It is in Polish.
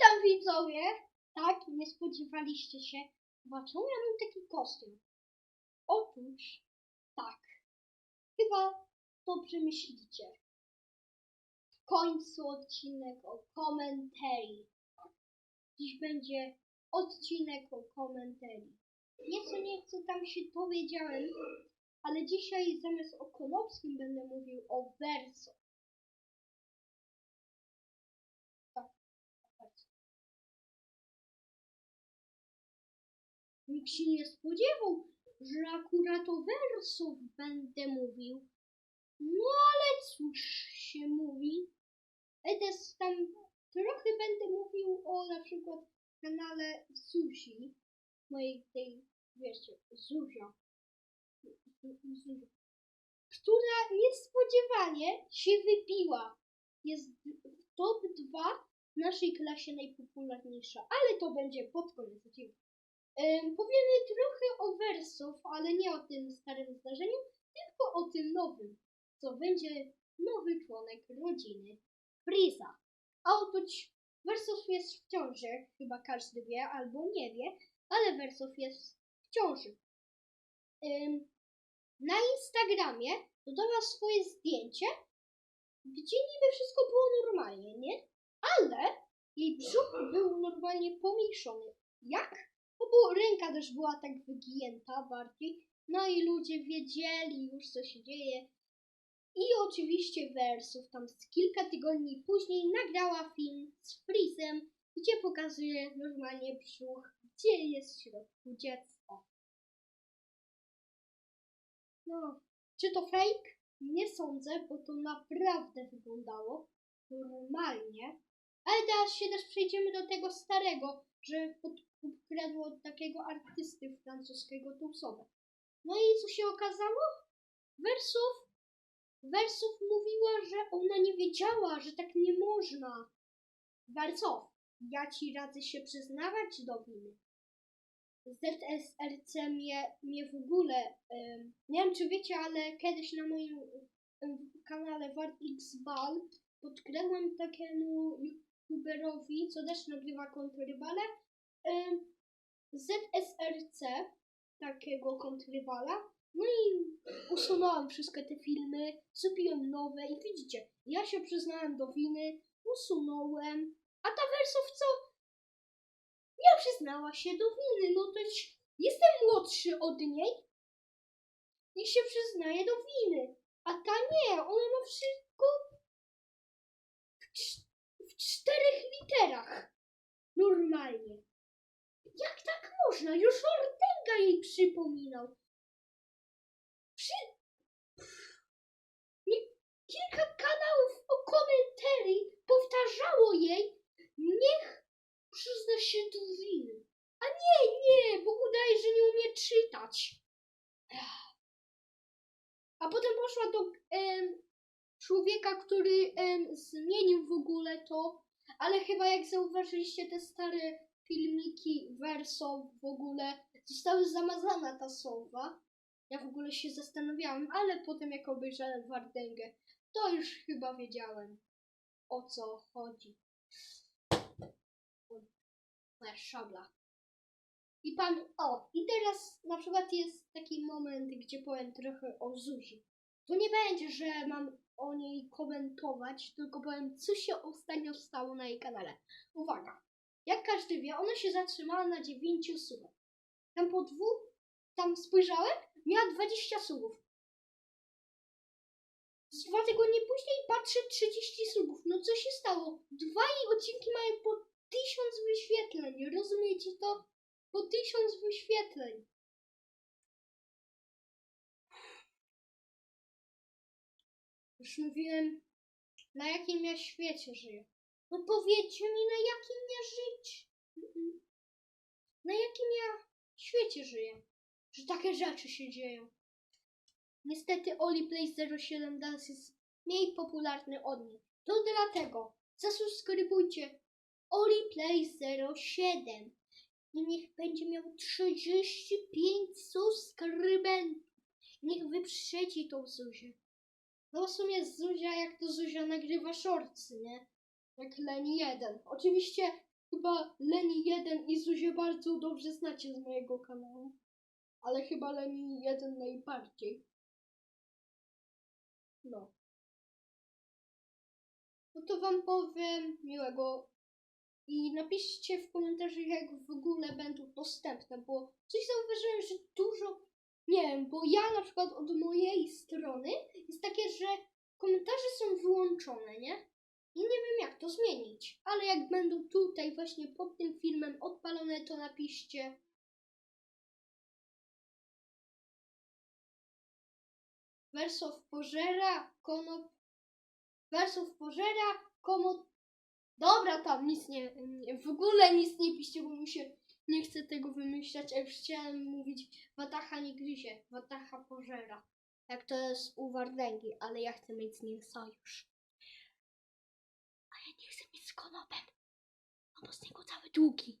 Witam widzowie! Tak, nie spodziewaliście się. Chyba czemu ja mam taki kostium? Otóż, tak. Chyba dobrze myślicie. W końcu odcinek o komentarii. Dziś będzie odcinek o komentarii. Nieco nieco tam się dowiedziałem, ale dzisiaj zamiast o Konopskim będę mówił o Verso. Nikt się nie spodziewał, że akurat o Versów będę mówił. No ale cóż się mówi. Też tam trochę będę mówił o na przykład kanale Sushi. Mojej tej, wiecie. Zuzia. Która niespodziewanie się wybiła. Jest w top 2 w naszej klasie najpopularniejsza, ale to będzie pod koniec odcinka. Powiemy trochę o wersów, ale nie o tym starym zdarzeniu, tylko o tym nowym, co będzie nowy członek rodziny Friza. A otóż Wersow jest w ciąży, chyba każdy wie albo nie wie, ale Wersow jest w ciąży. Na Instagramie dodała swoje zdjęcie, gdzie niby wszystko było normalnie, nie? Ale jej brzuch był normalnie pomniejszony. Jak? Bo ręka też była tak wygięta bardziej. No i ludzie wiedzieli już co się dzieje. I oczywiście Wersów tam z kilka tygodni później nagrała film z Freezem, gdzie pokazuje normalnie brzuch, gdzie jest w środku dziecko. No, czy to fake? Nie sądzę, bo to naprawdę wyglądało normalnie. Ale teraz się też przejdziemy do tego starego, że pod- ukradło od takiego artysty francuskiego tą. No i co się okazało? Wersów, Wersów mówiła, że ona nie wiedziała, że tak nie można. Wersow, ja ci radzę się przyznawać do winy. ZSRC mnie, mnie w ogóle, em, nie wiem czy wiecie, ale kiedyś na moim em, kanale Wart X Ball podkradłem takiemu youtuberowi, co też nagrywa kontrrybale, em, ZSRC, takiego kontrrybala. No i usunąłem wszystkie te filmy, zrobiłem nowe i widzicie, ja się przyznałem do winy, usunąłem, a ta Wersow co? Nie przyznała się do winy, no to jest- jestem młodszy od niej i się przyznaje do winy, a ta nie, ona ma wszystko w, cz- w czterech literach, normalnie. Jak tak można? Już Ortega jej przypominał. Przy... Nie, kilka kanałów o komentarii powtarzało jej, niech przyzna się do winy. A nie, nie, bo udaje, że nie umie czytać. A potem poszła do em, człowieka, który em, zmienił w ogóle to, ale chyba jak zauważyliście te stare filmiki Verso w ogóle, zostały zamazana ta słowa. Ja w ogóle się zastanawiałem, ale potem jak obejrzałem Wardęgę, to już chyba wiedziałem o co chodzi. Moja szabla. I pan, o, i teraz na przykład jest taki moment, gdzie powiem trochę o Zuzi. To nie będzie, że mam o niej komentować, tylko powiem, co się ostatnio stało na jej kanale. Uwaga, jak każdy wie, ona się zatrzymała na 9 subach. Tam po dwóch, tam spojrzałem, miała 20 subów. Z dwa tygodnie później patrzę 30 subów. No co się stało? Dwa jej odcinki mają po 1000 wyświetleń. Rozumiecie to? Po 1000 wyświetleń. Już mówiłem, na jakim ja świecie żyję. No powiedzcie mi, na jakim ja żyć. Na jakim ja świecie żyję, że takie rzeczy się dzieją. Niestety Oliplay 07 Dance jest mniej popularny od niej. To dlatego zasubskrybujcie Oliplay 07 i niech będzie miał 35 subskrybentów. Niech wyprzedzi tą Zuzię. No w sumie Zuzia, jak to Zuzia nagrywa shortsy, nie? Jak Leni 1. Oczywiście chyba Leni 1 i Zuzię bardzo dobrze znacie z mojego kanału. Ale chyba Leni 1 najbardziej. No. No to wam powiem miłego i napiszcie w komentarzach, jak w ogóle będą dostępne, bo coś zauważyłem, że dużo, nie wiem, bo ja na przykład od mojej strony jest takie, że komentarze są wyłączone, nie? I nie wiem jak to zmienić, ale jak będą tutaj właśnie pod tym filmem odpalone, to napiszcie. Wersow pożera, konop... Wersow pożera, komot... Dobra, tam nic nie, nie, w ogóle nic nie piszcie, bo mi się nie chce tego wymyślać, a już chciałem mówić Watacha nie gryzie, Watacha pożera. Jak to jest u Wardęgi, ale ja chcę mieć z nim sojusz. Z konopem, no bo z niego cały długi.